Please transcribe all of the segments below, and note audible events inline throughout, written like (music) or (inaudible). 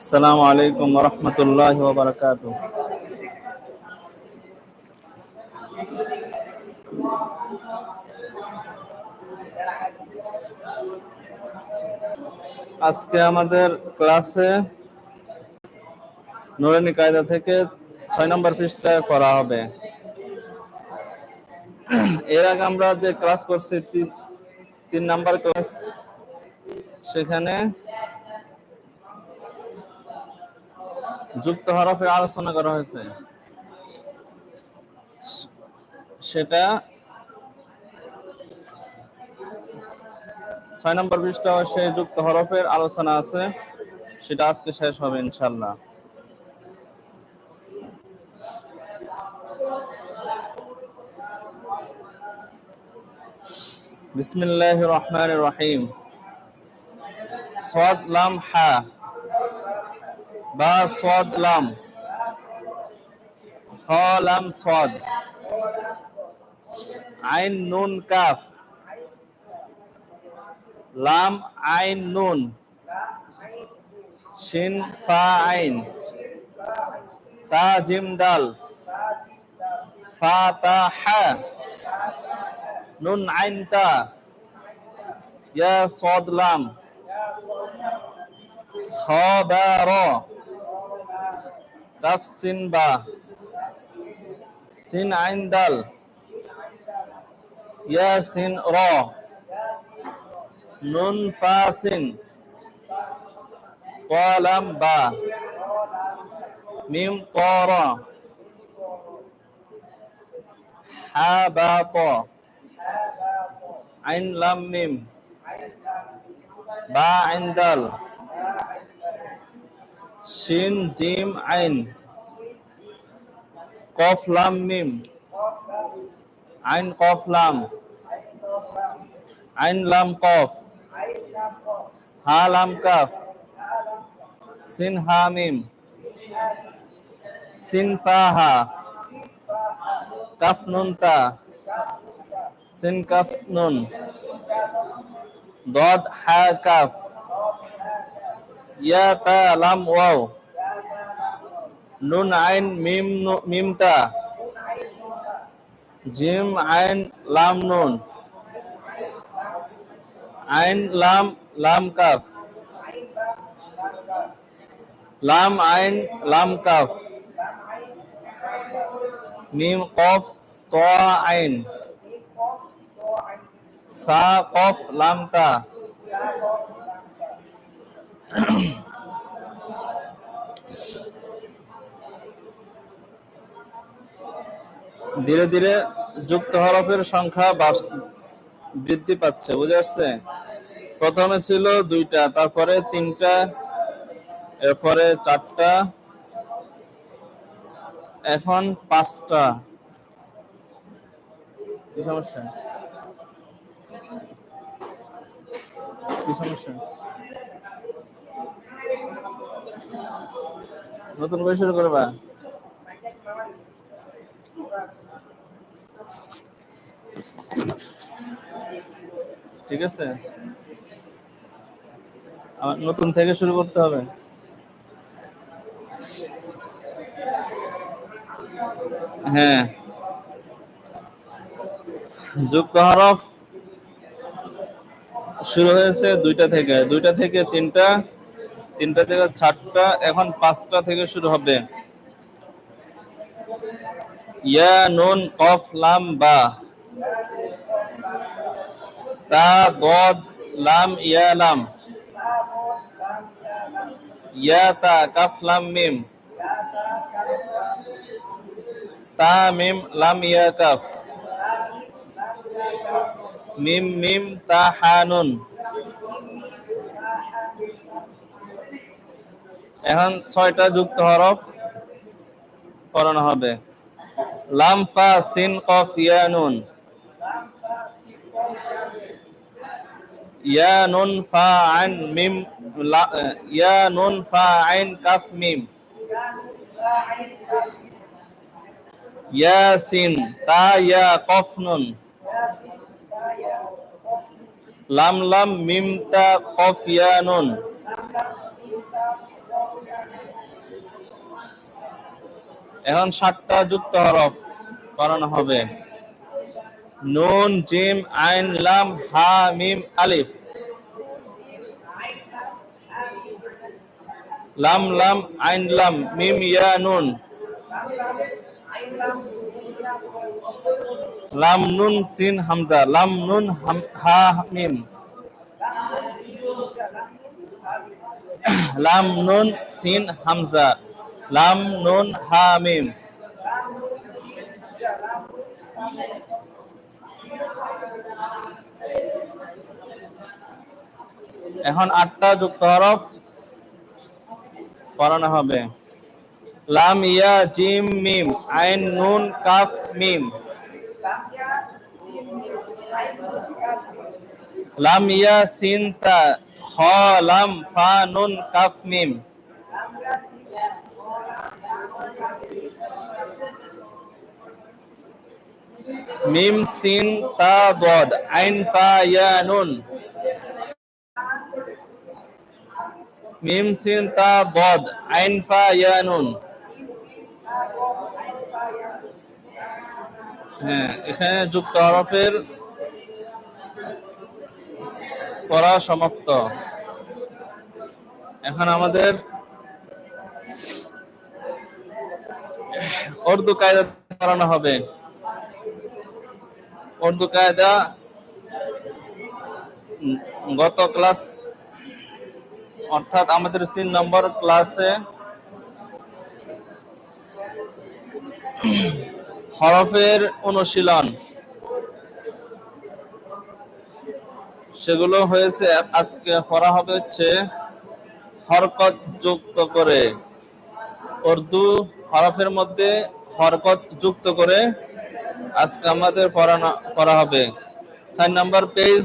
আসসালামু আলাইকুম রহমতুল্লাহ বারকাত আজকে আমাদের ক্লাসে নুরানি কায়দা থেকে ছয় নম্বর পৃষ্ঠা করা হবে। এর আগে আমরা যে ক্লাস করছি তিন নাম্বার ক্লাস, সেখানে যুক্ত হরফে আলোচনা করা হয়েছে। সেটা ছয় নম্বর পৃষ্ঠা, সে যুক্ত হরফের আলোচনা আছে। সেটা আজকে শেষ হবে ইনশাল্লাহ বিসমিল্লাহ রহমান রহিম। সাদ লাম হা। বা صاد لام خ لام صاد আইন নুন কাফ লাম আইন নুন শিন ফা আইন তা জিম দাল ফা তা হা নুন আইন তা ইয়া صاد লাম خبر কাফ সিন বা সিন আইন দাল। ইয়াসিন র। নুন ফাসিন কলাম বা। মিম তর হাবাত আইন লাম মিম। বা আইন দাল। শিন জিম আইন। কফ লাম মিম। আইন কফ লাম। আইন লাম কফ। হা লাম কাফ। সিন হা মিম। সিন ফা হা। কাফ নুন তা। সিন কাফ নুন। দদ হা কাফ। ইয়া তা লাম ওয়াও। নুন আইন মিম মিম তা। জিম আইন লাম নুন। আইন লাম লাম কাফ। লাম আইন লাম কাফ। মিম কফ ত আইন। সা কফ লাম তা। (coughs) ধীরে ধীরে যুক্ত হরফের সংখ্যা বৃদ্ধি পাচ্ছে, বুঝে আসছে? প্রথমে ছিল দুইটা, তারপরে তিনটা, এরপরে চারটা, এখন পাঁচটা। কি সমস্যা? কি সমস্যা? নতুন বই শুরু করবা? ঠিক আছে। নতুন থেকে শুরু করতে হবে। হ্যাঁ। যুক্ত হরফ শুরু হয়েছে দুইটা থেকে। দুইটা থেকে তিনটা তিনটা থেকে চারটা, এখন পাঁচটা থেকে শুরু হবে। ইয়া নুন, কফ, লাম, বা। তা দদ লাম, ইয়া লাম। ইয়া, তা, কাফ, লাম, মিম। তা, মিম, লাম, ইয়া, কাফ। মিম মিম, তা হানুন এখন ছয়টা যুক্ত হরফ পড়ানো হবে। লাম, ফা, সিন, কফ, ইয়া, নুন। ইয়া, নুন, ফা, আইন, মিম ইয়া, নুন, ফা, আইন, কাফ, মিম। ইয়া, সিন, তা, ইয়া, কফ, নুন। লাম লাম, মিম, তা, কফ, ইয়া, নুন। এখন সাতটা যুক্ত হরফ করানো হবে। নুন, জিম, আইন, লাম, হা, মিম, আলিফ। লাম লাম, আইন, লাম, মিম, ইয়া, নুন। লাম, নুন, সিন, হামজা। লাম, নুন হা, মিম। লাম, নুন, সিন, হামজা। লাম নুন হা মিম। এখন আটটা যুক্ত হরফ পড়ানো হবে। লাম, ইয়া, জিম, মিম, আইন, নুন, কাফ, মিম। লাম, ইয়া, সিন, তা, খ, লাম, ফা, নুন, কাফ, মিম। মিম সিন তা দদ আইন ফা ইয়া নুন। মিম সিন তা দদ আইন ফা ইয়া নুন। হ্যাঁ এখানে যুক্ত হরফের পড়া সমাপ্ত। এখন আমাদের উর্দু কায়দা করানো হবে। উর্দু কায়দা গত ক্লাস, অর্থাৎ আমাদের তিন নম্বর ক্লাসে হরফের অনুশীলন। সেগুলো হয়েছে, আজকে পড়া হবে হচ্ছে হরকত যুক্ত করে। উর্দু হরফের মধ্যে হরকত যুক্ত করে আজকে আমাদের পড়ানো, করা হবে। চার নাম্বার পেজ।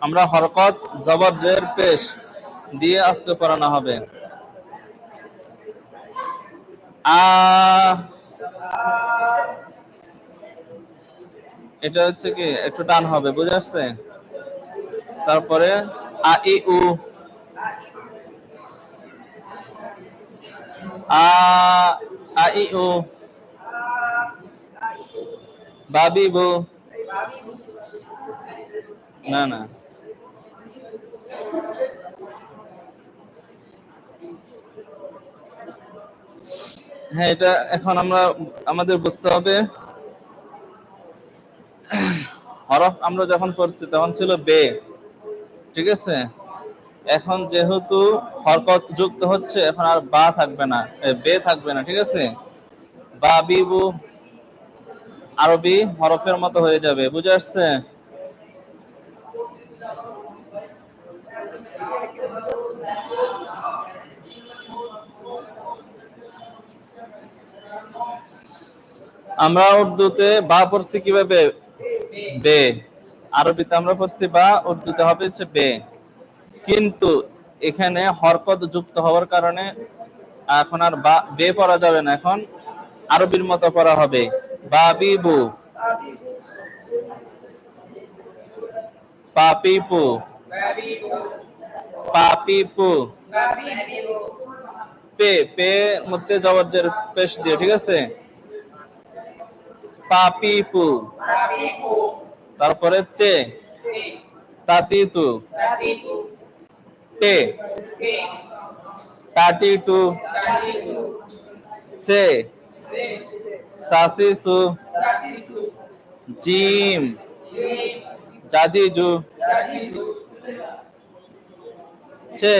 আমরা হরকত জবর জের, পেশ দিয়ে আজকে পড়ানো হবে। এটা হচ্ছে কি? একটু টান হবে, বুঝে আসছে? তারপরে আ, ই, উ। আ আ ই উ বাবি বু না না হ্যাঁ এটা এখন আমরা, আমাদের বুঝতে হবে। হরফ আমরা যখন পড়ছি তখন ছিল বে। ঠিক আছে? এখন যেহেতু হরকত যুক্ত হচ্ছে, এখন আর বা থাকবে না বে থাকবে না, ঠিক আছে? বা বিবু আরবি হরফের মতো হয়ে যাবে, বুঝে আসছে? আমরা উর্দুতে বা পড়ছি কীভাবে? বে। আরবিতে আমরা পড়ছি বা, উর্দুতে হবে হচ্ছে বে। কিন্তু এখানে হরকত যুক্ত হওয়ার কারণে এখন আর বা বে পড়া যাবে না। এখন আরবির মতো পড়া হবে। বাবিবু। পাপিপু। পাপিপু। পে পে মধ্যে জবরজের পেশ দিয়ে ঠিক আছে? পাপিপু। তারপরে তে। তাতিতু। টে টাটিটু সে। সাসিসু জিম। জাজিজু। চে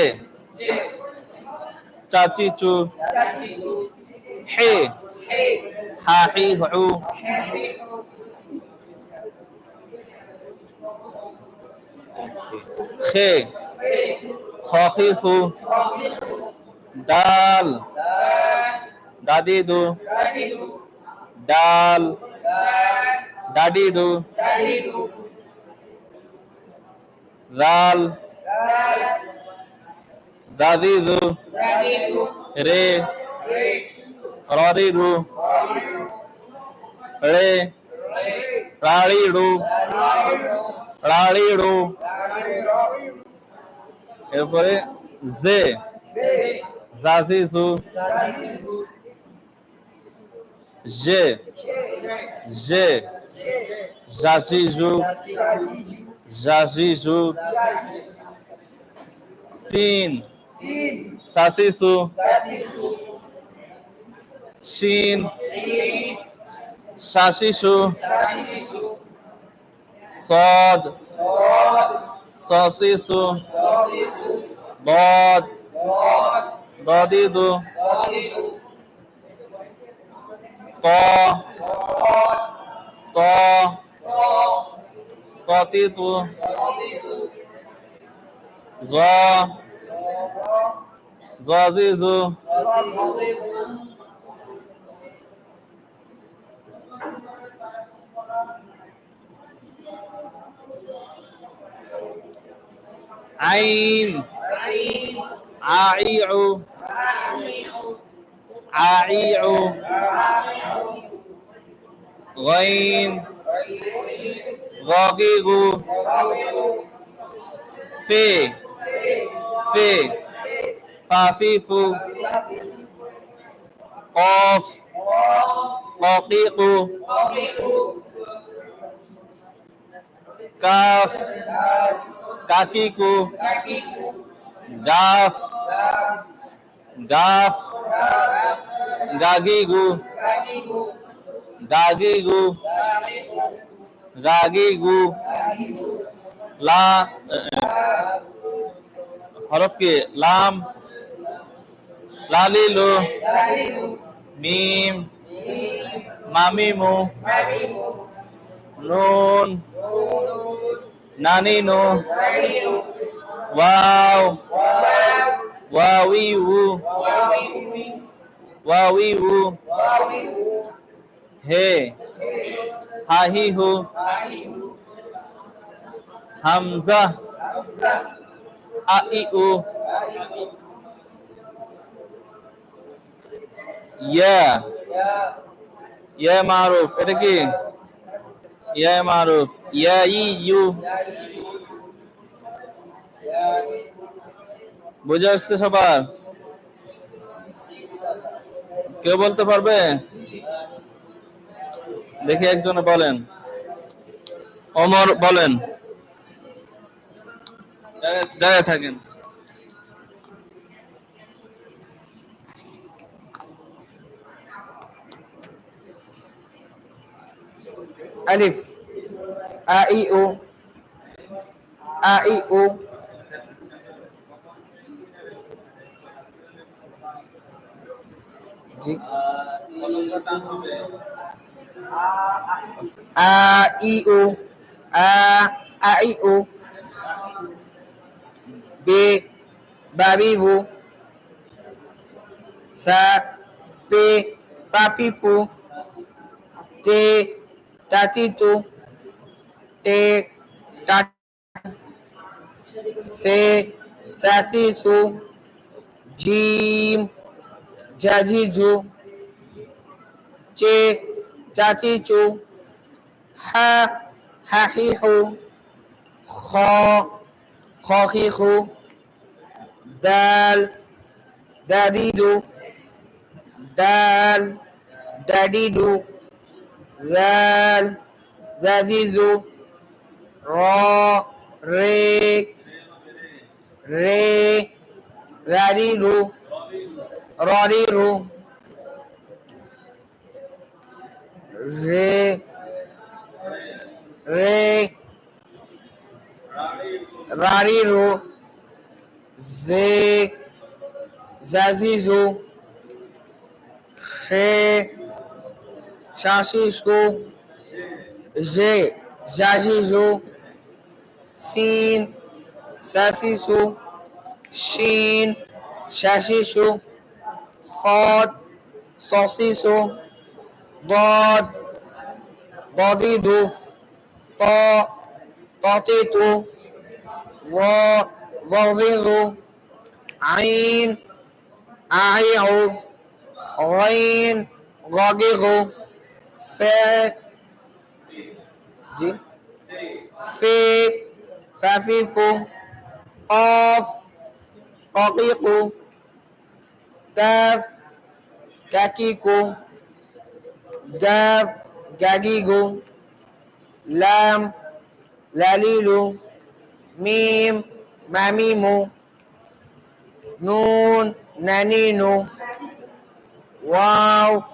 চাচিচু। হে। হাহি হু। খে খখিফু ডাল। দাদিদু। ডাল। দাডিডু রাল। দাদিদু। রে। ররিরু। রে। রাড়িড়ু রাড়িড়ু এরপরে জে জাজিজু জে জে জাজিজু জাজিজু সিন সাসিসু শিন শাসিসু সদ সসিসু ضاد ضديد طا طا طاطيط ظا زازيز عين عائع عائع غين غاقيق في في خفيف قاف قاقيق كاف কাকিকু গাফ গাফ গাগিগু গাগিগু গাগিগু লা হরফ কি? লাম লালিলু মিম মামিমু নুন নানিনু ওয়াও ওয়াউইউ ওয়াউইউ হে হাহিহু হামজা আইউ ইয়া ইয়া মারুফ এটা কি ইয়া মারুফ ইয়া ইউ বুঝে আসছে সবার? কেউ বলতে পারবে? দেখি একজনে বলেন। অমর বলেন। জায়গায় থাকেন। আলিফ। আ ই ও আ ই ও জি। আ, ই ও আ আ, ই ও বে বাবি বু সা, পে পাপি পু তে তাতি তু টা সে সাসি সু জিম জাজিজু চে চাচিচু হা খ খখিখু দাল দাদিদু দাল দাদিদু জাল জাজিজু র রে রে রারিরু ররিরু রে রে রারিরু জে জাজিজু সে শাশিসু জে জাজিজু সিন সাসিসু শিন শাশিসু صاد صاصيص ضاد ضديد طاء طاطيط ظا ظظيظ عين أعيع غين غاقغ فاء جي في فافيف قاف قاقيق Gav, Kakiko, Gav, Gagigo, Lam, Lalilu, Mim, mamimu Nun, naninu Wow,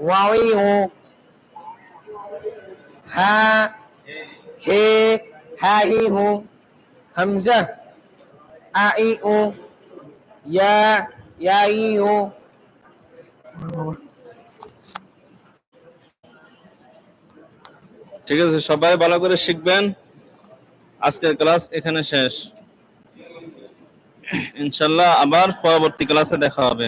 Wawiho, Ha, He, Hahiho, Hamza, Aiho, ইয়া ইয়াইউ ঠিক আছে, সবাই ভালো করে শিখবেন। আজকের ক্লাস এখানে শেষ। ইনশাল্লাহ আবার পরবর্তী ক্লাসে দেখা হবে।